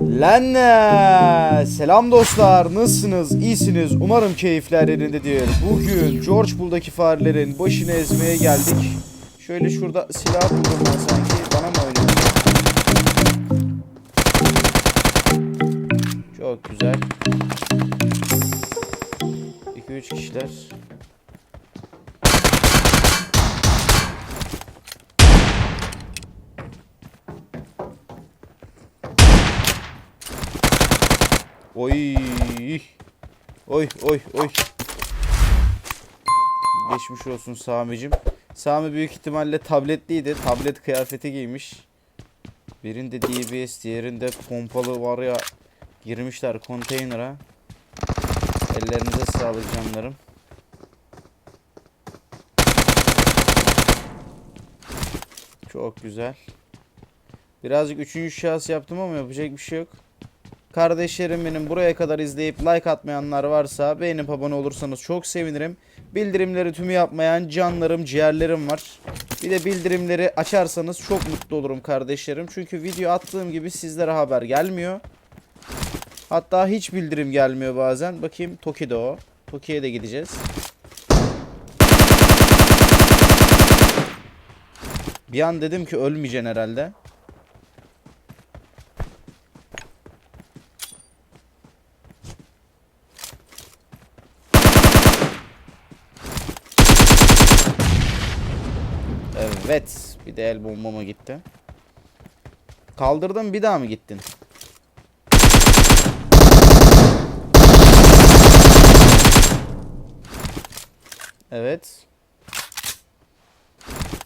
Lenne! Selam dostlar, nasılsınız? İyisiniz? Umarım keyifler yerindedir. Bugün George Bull'daki farelerin başını ezmeye geldik. Şöyle şurada silah buldum ben sanki. Bana mı oynuyorsun? Çok güzel. 2-3 kişiler. Oy. Oy oy oy. Geçmiş olsun Sami'cim. Sami büyük ihtimalle tabletliydi. Tablet kıyafeti giymiş. Birinde DBS, diğerinde pompalı var ya girmişler konteynera. Ellerinize sağlık canlarım. Çok güzel. Birazcık üçüncü şahıs yaptım ama yapacak bir şey yok. Kardeşlerim benim buraya kadar izleyip like atmayanlar varsa beğenip abone olursanız çok sevinirim. Bildirimleri tümü yapmayan canlarım, ciğerlerim var. Bir de bildirimleri açarsanız çok mutlu olurum kardeşlerim. Çünkü video attığım gibi sizlere haber gelmiyor. Hatta hiç bildirim gelmiyor bazen. Bakayım Toki'de o. Toki'ye de gideceğiz. Bir an dedim ki ölmeyeceksin herhalde. Evet. Bir de el bombama gitti. Kaldırdım bir daha mı gittin? Evet.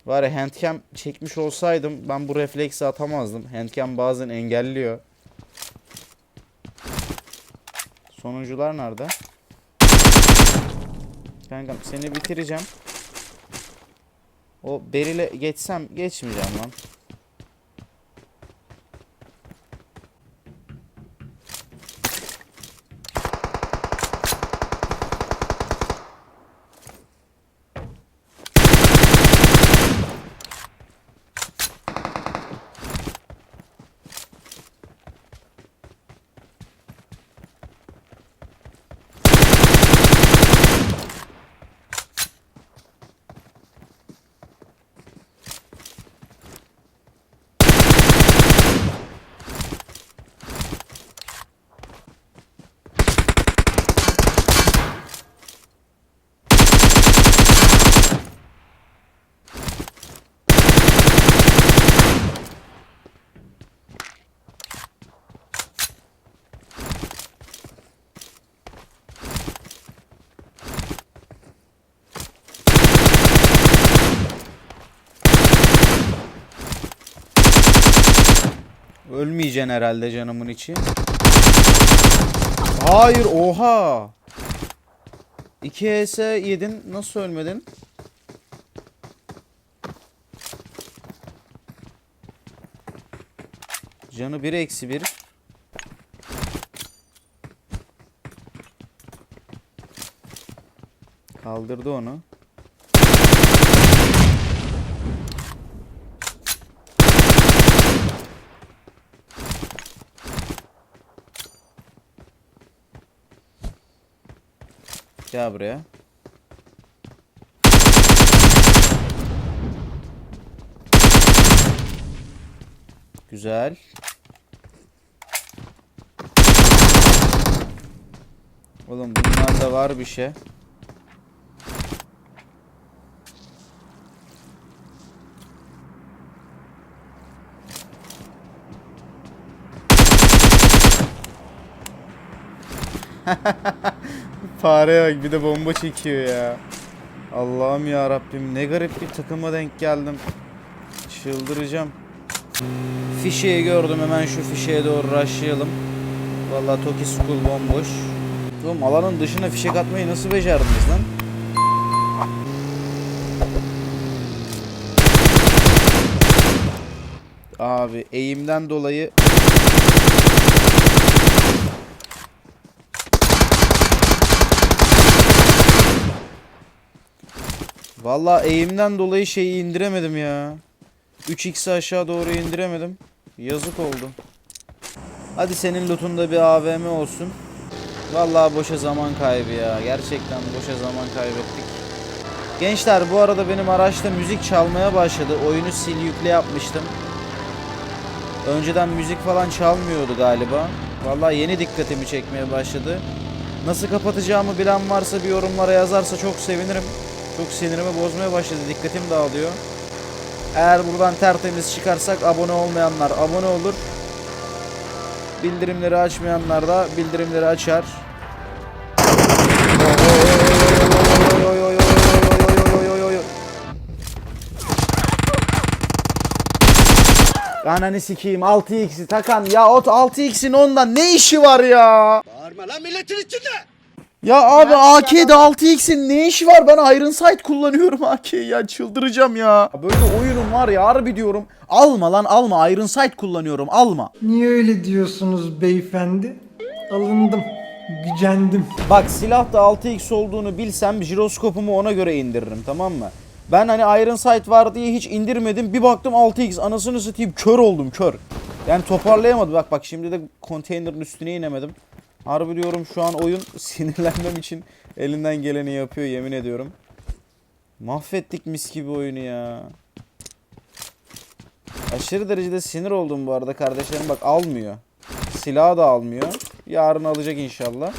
Ya handcam çekmiş olsaydım ben bu refleksi atamazdım. Handcam bazen engelliyor. Sonuncular nerede? Kankam seni bitireceğim. O Beril'e geçsem geçmeyeceğim lan. Ölmeyeceksin herhalde canımın içi. Hayır oha. 2 HS yedin nasıl ölmedin? Canı 1 eksi 1. Kaldırdı onu. Gel buraya. Güzel. Oğlum bunlarda var bir şey. Fareye bak bir de bomba çekiyor ya. Allah'ım ya Rabbim ne garip bir takıma denk geldim. Çıldıracağım. Fişeği gördüm hemen şu fişeğe doğru rushlayalım. Vallahi Toki School bomboş. Oğlum alanın dışına fişek atmayı nasıl becerdiniz lan? Abi eğimden dolayı Vallahi eğimden dolayı şeyi indiremedim ya. 3x'i aşağı doğru indiremedim. Yazık oldu. Hadi senin lootunda bir AVM olsun. Vallahi boşa zaman kaybı ya. Gerçekten boşa zaman kaybettik. Gençler bu arada benim araçta müzik çalmaya başladı. Oyunu sil yükle yapmıştım. Önceden müzik falan çalmıyordu galiba. Vallahi yeni dikkatimi çekmeye başladı. Nasıl kapatacağımı bilen varsa bir yorumlara yazarsa çok sevinirim. Çok sinirimi bozmaya başladı. Dikkatim dağılıyor. Eğer buradan tertemiz çıkarsak abone olmayanlar abone olur. Bildirimleri açmayanlar da bildirimleri açar. Ananı sikiyim 6x'i takan ya ot 6x'in onda ne işi var ya? Bağırma lan milletin içinde. Ya abi AK'de 6x'in ne işi var? Ben Iron Sight kullanıyorum AK'yi ya çıldıracağım ya. Böyle oyunum var ya harbi diyorum. Alma lan alma Iron Sight kullanıyorum alma. Niye öyle diyorsunuz beyefendi? Alındım, gücendim. Bak silahta 6x olduğunu bilsem jiroskopumu ona göre indiririm tamam mı? Ben hani Iron Sight var diye hiç indirmedim. Bir baktım 6x anasını satayım kör oldum kör. Yani toparlayamadım. Bak bak şimdi de konteynerin üstüne inemedim. Harbi diyorum şu an oyun sinirlenmem için elinden geleni yapıyor yemin ediyorum. Mahvettik mis gibi oyunu ya. Aşırı derecede sinir oldum bu arada kardeşlerim bak almıyor. Silahı da almıyor. Yarın alacak inşallah.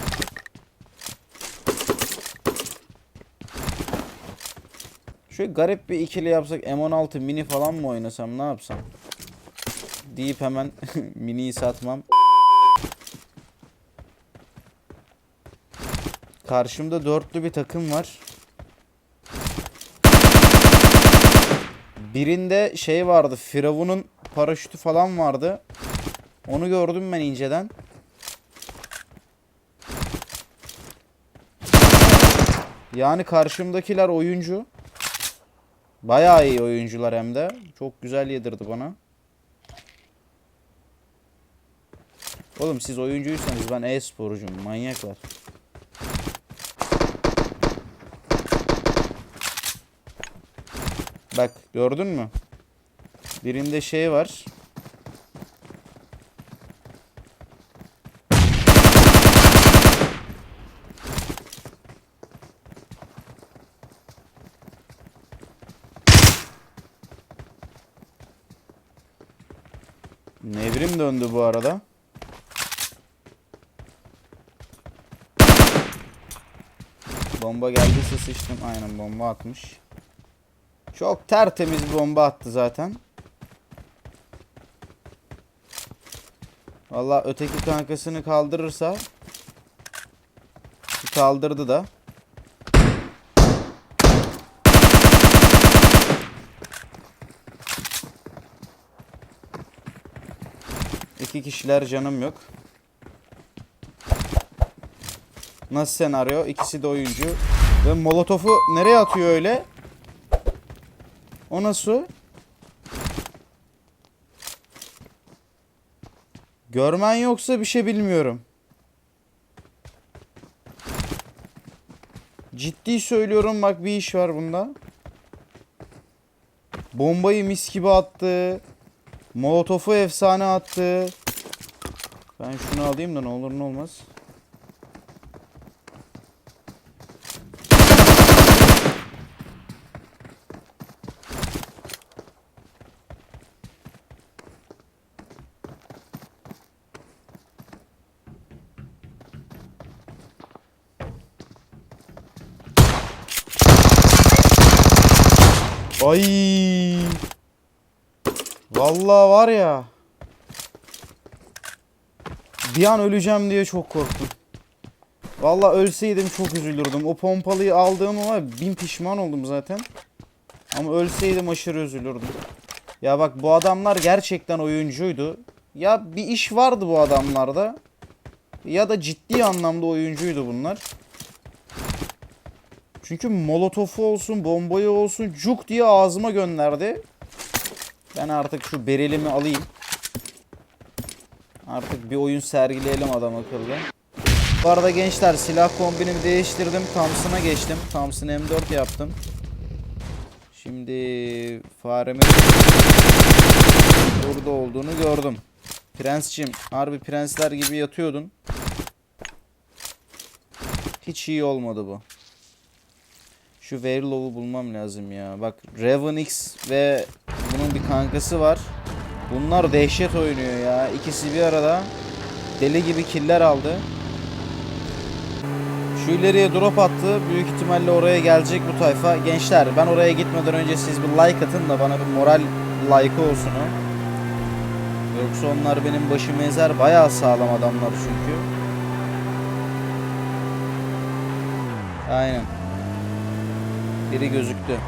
Şöyle garip bir ikili yapsak M16 mini falan mı oynasam ne yapsam? Deyip hemen miniyi satmam. Karşımda dörtlü bir takım var. Birinde şey vardı. Firavun'un paraşütü falan vardı. Onu gördüm ben inceden. Yani karşımdakiler oyuncu. Bayağı iyi oyuncular hem de. Çok güzel yedirdi bana. Oğlum siz oyuncuysanız ben e-sporcuyum. Manyaklar. Bak gördün mü? Birinde şey var. Nevrim döndü bu arada. Bomba geldiyse sıçtım. Aynen bomba atmış. Çok tertemiz bomba attı zaten. Valla öteki kankasını kaldırırsa kaldırdı da. İki kişiler canım yok. Nasıl senaryo? İkisi de oyuncu. Ve molotofu nereye atıyor öyle? O nasıl? Görmen yoksa bir şey bilmiyorum. Ciddi söylüyorum bak bir iş var bunda. Bombayı mis gibi attı. Molotofu efsane attı. Ben şunu alayım da ne olur ne olmaz. Ay. Vallahi var ya. Bir an öleceğim diye çok korktum. Vallahi ölseydim çok üzülürdüm. O pompalıyı aldığım ama bin pişman oldum zaten. Ama ölseydim aşırı üzülürdüm. Ya bak bu adamlar gerçekten oyuncuydu. Ya bir iş vardı bu adamlarda. Ya da ciddi anlamda oyuncuydu bunlar. Çünkü molotofu olsun, bombayı olsun cuk diye ağzıma gönderdi. Ben artık şu berilimi alayım. Artık bir oyun sergileyelim adam akıllı. Bu arada gençler silah kombinimi değiştirdim. Thompson'a geçtim. Thompson M4 yaptım. Şimdi faremin burada olduğunu gördüm. Prensçim harbi prensler gibi yatıyordun. Hiç iyi olmadı bu. Şu Verilow'u bulmam lazım ya. Bak Raven X ve bunun bir kankası var. Bunlar dehşet oynuyor ya. İkisi bir arada deli gibi killer aldı. Şu ileriye drop attı. Büyük ihtimalle oraya gelecek bu tayfa. Gençler ben oraya gitmeden önce siz bir like atın da bana bir moral like olsun o. Yoksa onlar benim başımı ezer. Bayağı sağlam adamlar çünkü. Aynen. Biri gözüktü.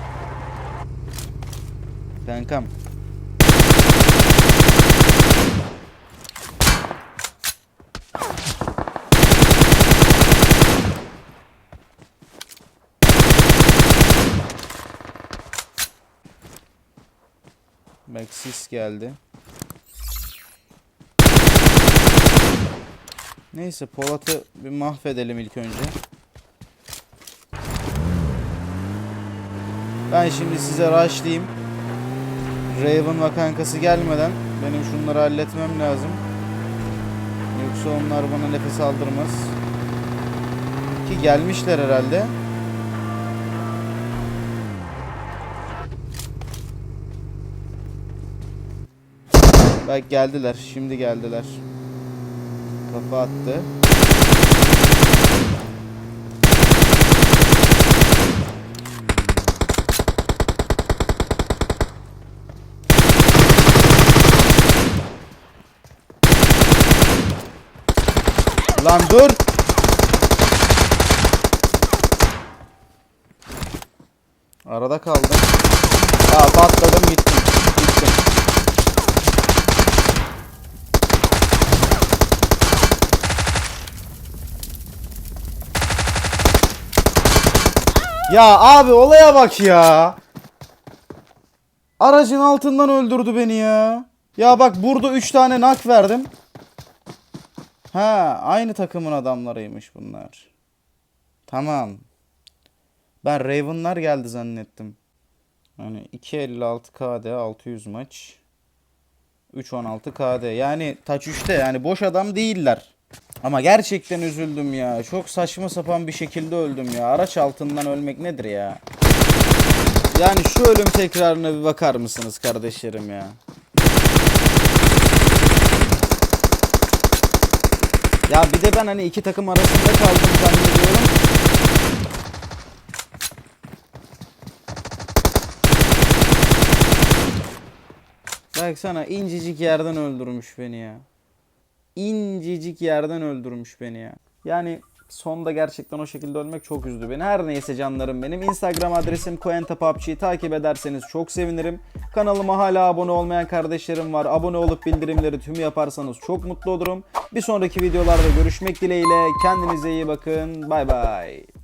Kankam. Bak sis geldi. Neyse Polat'ı bir mahvedelim ilk önce. Ben şimdi size rushlayayım. Raven ve kankası gelmeden benim şunları halletmem lazım. Yoksa onlar bana nefes aldırmaz. Ki gelmişler herhalde. Bak geldiler. Şimdi geldiler. Kafa attı. Lan dur. Arada kaldım. Aa patladım gittim. Gittim. Ya abi olaya bak ya. Aracın altından öldürdü beni ya. Ya bak burada 3 tane nak verdim. Ha, aynı takımın adamlarıymış bunlar. Tamam. Ben Raven'lar geldi zannettim. Hani 2.56 KD 600 maç. 3.16 KD. Yani taç 3'te yani boş adam değiller. Ama gerçekten üzüldüm ya. Çok saçma sapan bir şekilde öldüm ya. Araç altından ölmek nedir ya? Yani şu ölüm tekrarına bir bakar mısınız kardeşlerim ya? Ya bir de ben hani iki takım arasında kaldım zannediyorum. Baksana incecik yerden öldürmüş beni ya. İncecik yerden öldürmüş beni ya. Yani sonda gerçekten o şekilde ölmek çok üzdü beni. Her neyse canlarım benim. Instagram adresim koentapubg'yi takip ederseniz çok sevinirim. Kanalıma hala abone olmayan kardeşlerim var. Abone olup bildirimleri tüm yaparsanız çok mutlu olurum. Bir sonraki videolarda görüşmek dileğiyle. Kendinize iyi bakın. Bay bay.